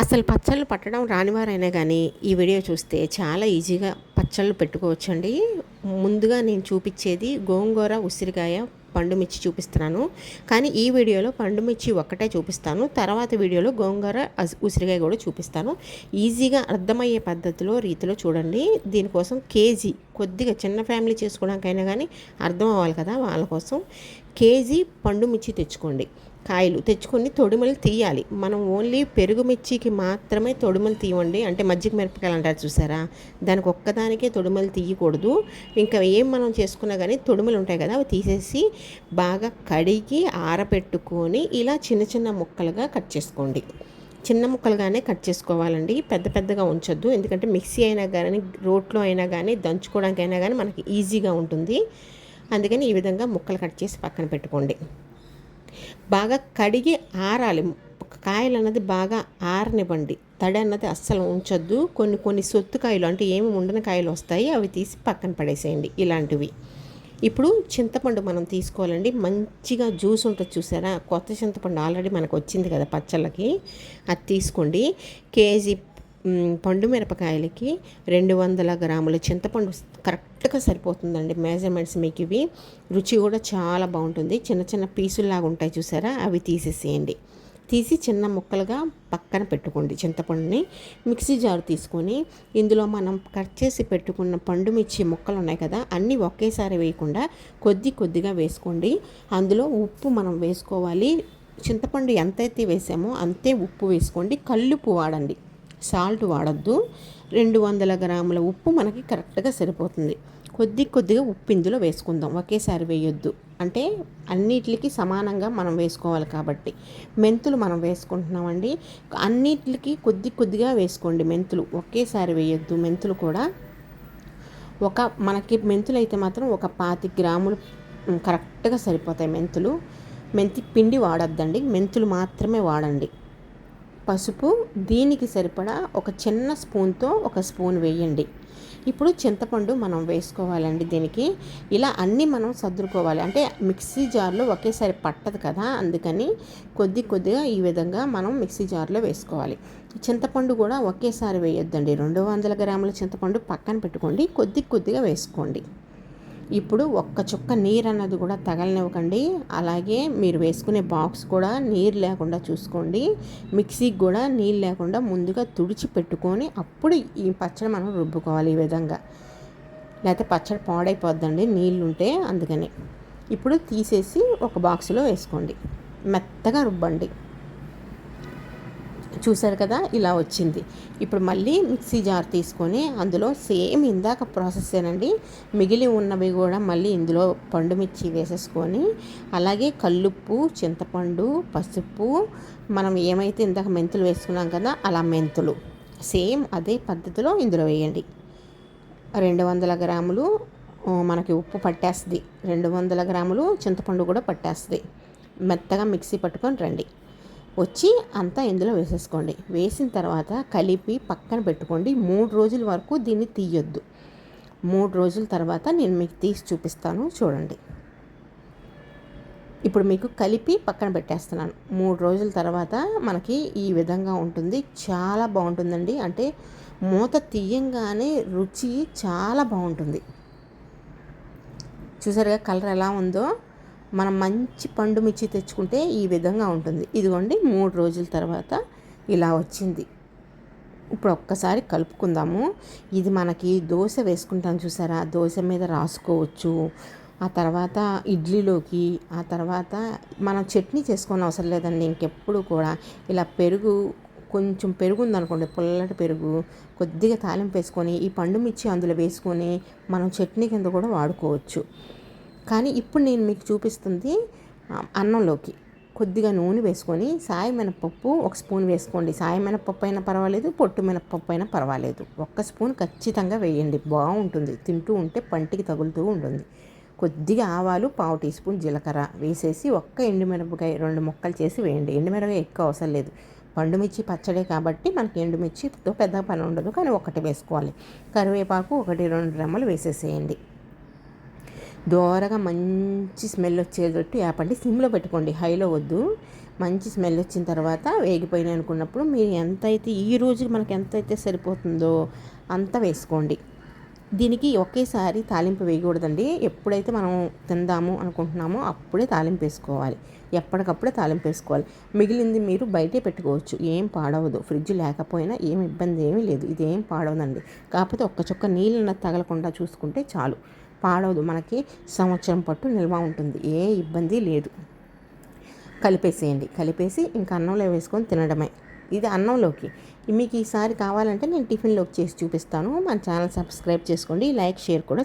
అసలు పచ్చళ్ళు పట్టడం రానివారైనా కానీ ఈ వీడియో చూస్తే చాలా ఈజీగా పచ్చళ్ళు పెట్టుకోవచ్చండి. ముందుగా నేను చూపించేది గోంగూర ఉసిరికాయ పండు మిర్చి చూపిస్తున్నాను. కానీ ఈ వీడియోలో పండుమిర్చి ఒక్కటే చూపిస్తాను. తర్వాత వీడియోలో గోంగూర ఉసిరికాయ కూడా చూపిస్తాను. ఈజీగా అర్థమయ్యే పద్ధతిలో రీతిలో చూడండి. దీనికోసం కేజీ కొద్దిగా చిన్న ఫ్యామిలీ చేసుకోవడానికైనా కానీ అర్థం అవ్వాలి కదా వాళ్ళ కోసం. కేజీ పండుమిర్చి తెచ్చుకోండి. కాయలు తెచ్చుకొని తొడుమలు తీయాలి. మనం ఓన్లీ పెరుగు మిర్చికి మాత్రమే తొడుమలు తీయండి. అంటే మజ్జిగ మిరపకాయలు అంటారు చూసారా? దానికి ఒక్కదానికే తొడుమలు తీయకూడదు. ఇంకా ఏం మనం చేసుకున్నా కానీ తొడుమలు ఉంటాయి కదా అవి తీసేసి బాగా కడిగి ఆరబెట్టుకొని ఇలా చిన్న చిన్న ముక్కలుగా కట్ చేసుకోండి. చిన్న ముక్కలుగానే కట్ చేసుకోవాలండి. పెద్ద పెద్దగా ఉంచొద్దు. ఎందుకంటే మిక్సీ అయినా కానీ రోట్లో అయినా కానీ దంచుకోవడానికైనా కానీ మనకి ఈజీగా ఉంటుంది. అందుకని ఈ విధంగా ముక్కలు కట్ చేసి పక్కన పెట్టుకోండి. బాగా కడిగి ఆరాలి. కాయలు అన్నది బాగా ఆరనివ్వండి. తడి అన్నది అస్సలు ఉంచొద్దు. కొన్ని కొన్ని సొత్తు కాయలు అంటే ఏమి ఉండని కాయలు వస్తాయి అవి తీసి పక్కన పడేసేయండి ఇలాంటివి. ఇప్పుడు చింతపండు మనం తీసుకోవాలండి. మంచిగా జ్యూస్ ఉంటుంది చూసారా? కొత్త చింతపండు ఆల్రెడీ మనకు వచ్చింది కదా పచ్చళ్ళకి. అది తీసుకోండి. కేజీ పండు మిరపకాయలకి రెండు వందల గ్రాముల చింతపండు కరెక్ట్గా సరిపోతుందండి. మెజర్మెంట్స్ మీకు ఇవి. రుచి కూడా చాలా బాగుంటుంది. చిన్న చిన్న పీసుల్లాగా ఉంటాయి చూసారా? అవి తీసేసేయండి. తీసి చిన్న ముక్కలుగా పక్కన పెట్టుకోండి చింతపండుని. మిక్సీ జారు తీసుకొని ఇందులో మనం కట్ చేసి పెట్టుకున్న పండు మిర్చి ముక్కలు ఉన్నాయి కదా అన్నీ ఒకేసారి వేయకుండా కొద్ది కొద్దిగా వేసుకోండి. అందులో ఉప్పు మనం వేసుకోవాలి. చింతపండు ఎంతైతే వేసామో అంతే ఉప్పు వేసుకోండి. కల్లుప్పు వాడండి. సాల్ట్ వాడద్దు. రెండు వందల గ్రాముల ఉప్పు మనకి కరెక్ట్గా సరిపోతుంది. కొద్ది కొద్దిగా ఉప్పు ఇందులో వేసుకుందాం. ఒకేసారి వేయొద్దు. అంటే అన్నిటికి సమానంగా మనం వేసుకోవాలి కాబట్టి. మెంతులు మనం వేసుకుంటున్నామండి. అన్నిటికి కొద్ది కొద్దిగా వేసుకోండి మెంతులు. ఒకేసారి వేయొద్దు మెంతులు కూడా. ఒక మనకి మెంతులు అయితే మాత్రం ఒక పాతి గ్రాములు కరెక్ట్గా సరిపోతాయి మెంతులు. మెంతి పిండి వాడద్దండి. మెంతులు మాత్రమే వాడండి. పసుపు దీనికి సరిపడా ఒక చిన్న స్పూన్తో ఒక స్పూన్ వేయండి. ఇప్పుడు చింతపండు మనం వేసుకోవాలండి దీనికి. ఇలా అన్నీ మనం సర్దుకోవాలి. అంటే మిక్సీ జార్లో ఒకేసారి పట్టదు కదా అందుకని కొద్ది కొద్దిగా ఈ విధంగా మనం మిక్సీ జార్లో వేసుకోవాలి. చింతపండు కూడా ఒకేసారి వేయొద్దండి. రెండు వందల గ్రాముల చింతపండు పక్కన పెట్టుకోండి. కొద్ది కొద్దిగా వేసుకోండి. ఇప్పుడు ఒక్క చుక్క నీరు అన్నది కూడా తగలనివ్వకండి. అలాగే మీరు వేసుకునే బాక్స్ కూడా నీరు లేకుండా చూసుకోండి. మిక్సీకి కూడా నీళ్ళు లేకుండా ముందుగా తుడిచి పెట్టుకొని అప్పుడు ఈ పచ్చడి మనం రుబ్బుకోవాలి ఈ విధంగా. లేకపోతే పచ్చడి పాడైపోద్దండి నీళ్ళు ఉంటే అందుకని. ఇప్పుడు తీసేసి ఒక బాక్స్లో వేసుకోండి. మెత్తగా రుబ్బండి. చూసారు కదా ఇలా వచ్చింది. ఇప్పుడు మళ్ళీ మిక్సీ జార్ తీసుకొని అందులో సేమ్ ఇందాక ప్రాసెస్ ఏనండి మిగిలి ఉన్నవి కూడా మళ్ళీ ఇందులో పండు మిర్చి వేసేసుకొని అలాగే కల్లుప్పు చింతపండు పసుపు మనం ఏమైతే ఇందాక మెంతులు వేసుకున్నాం కదా అలా మెంతులు. సేమ్ అదే పద్ధతిలో ఇందులో వేయండి. రెండు వందల గ్రాములు మనకి ఉప్పు పట్టేస్తుంది. రెండు వందల గ్రాములు చింతపండు కూడా పట్టేస్తుంది. మెత్తగా మిక్సీ పట్టుకొని రండి. వచ్చి అంతా ఇందులో వేసేసుకోండి. వేసిన తర్వాత కలిపి పక్కన పెట్టుకోండి. మూడు రోజుల వరకు దీన్ని తీయొద్దు. మూడు రోజుల తర్వాత నేను మీకు తీసి చూపిస్తాను. చూడండి. ఇప్పుడు మీకు కలిపి పక్కన పెట్టేస్తున్నాను. మూడు రోజుల తర్వాత మనకి ఈ విధంగా ఉంటుంది. చాలా బాగుంటుందండి. అంటే మూత తీయంగానే రుచి చాలా బాగుంటుంది. చూసారుగా కలర్ ఎలా ఉందో? మనం మంచి పండు మిర్చి తెచ్చుకుంటే ఈ విధంగా ఉంటుంది. ఇదిగోండి మూడు రోజుల తర్వాత ఇలా వచ్చింది. ఇప్పుడు ఒక్కసారి కలుపుకుందాము. ఇది మనకి దోశ వేసుకుంటాం చూసారా? దోశ మీద రాసుకోవచ్చు. ఆ తర్వాత ఇడ్లీలోకి ఆ తర్వాత మనం చట్నీ చేసుకొని అవసరం లేదండి. ఇంకెప్పుడు కూడా ఇలా పెరుగు కొంచెం పెరుగు ఉందనుకోండి పుల్లటి పెరుగు కొద్దిగా తాలింపు వేసుకొని ఈ పండు మిర్చి అందులో వేసుకొని మనం చట్నీ కింద కూడా వాడుకోవచ్చు. కానీ ఇప్పుడు నేను మీకు చూపిస్తుంది అన్నంలోకి. కొద్దిగా నూనె వేసుకొని సాయి మినపప్పు ఒక స్పూన్ వేసుకోండి. సాయి మినపప్పు అయినా పర్వాలేదు పొట్టు మినపప్పు అయినా పర్వాలేదు. ఒక్క స్పూన్ ఖచ్చితంగా వేయండి. బాగుంటుంది. తింటూ ఉంటే పంటికి తగులుతూ ఉంటుంది. కొద్దిగా ఆవాలు పావు టీ స్పూన్ జీలకర్ర వేసేసి ఒక్క ఎండుమిరపకాయ రెండు ముక్కలు చేసి వేయండి. ఎండుమిరపకాయ ఎక్కువ అవసరం లేదు. పండుమిర్చి పచ్చడే కాబట్టి మనకి ఎండుమిర్చితో పెద్ద పని ఉండదు కానీ ఒకటి వేసుకోవాలి. కరివేపాకు ఒకటి రెండు రెమ్మలు వేసేసేయండి. దోరగా మంచి స్మెల్ వచ్చేటట్టు యాపండి. సిమ్లో పెట్టుకోండి. హైలో వద్దు. మంచి స్మెల్ వచ్చిన తర్వాత వేగిపోయినాయి అనుకున్నప్పుడు మీరు ఎంతైతే ఈ రోజుకి మనకి ఎంతైతే సరిపోతుందో అంత వేసుకోండి. దీనికి ఒకేసారి తాలింపు వేయకూడదండి. ఎప్పుడైతే మనం తిందాము అనుకుంటున్నామో అప్పుడే తాలింపు వేసుకోవాలి. ఎప్పటికప్పుడే తాలింపు వేసుకోవాలి. మిగిలింది మీరు బయటే పెట్టుకోవచ్చు. ఏం పాడవదు. ఫ్రిడ్జ్ లేకపోయినా ఏం ఇబ్బంది ఏమీ లేదు. ఇదేం పాడవదండి. కాకపోతే ఒక్క చుక్క నీళ్ళన్న తగలకుండా చూసుకుంటే చాలు. పాడవదు. మనకి సంవత్సరం పట్టు నిల్వ ఉంటుంది. ఏ ఇబ్బంది లేదు. కలిపేసేయండి. కలిపేసి ఇంకా అన్నంలో వేసుకొని తినడమే. ఇది అన్నంలోకి. మీకు ఈసారి కావాలంటే నేను టిఫిన్లోకి చేసి చూపిస్తాను. మన ఛానల్ సబ్స్క్రైబ్ చేసుకోండి. లైక్ షేర్ కూడా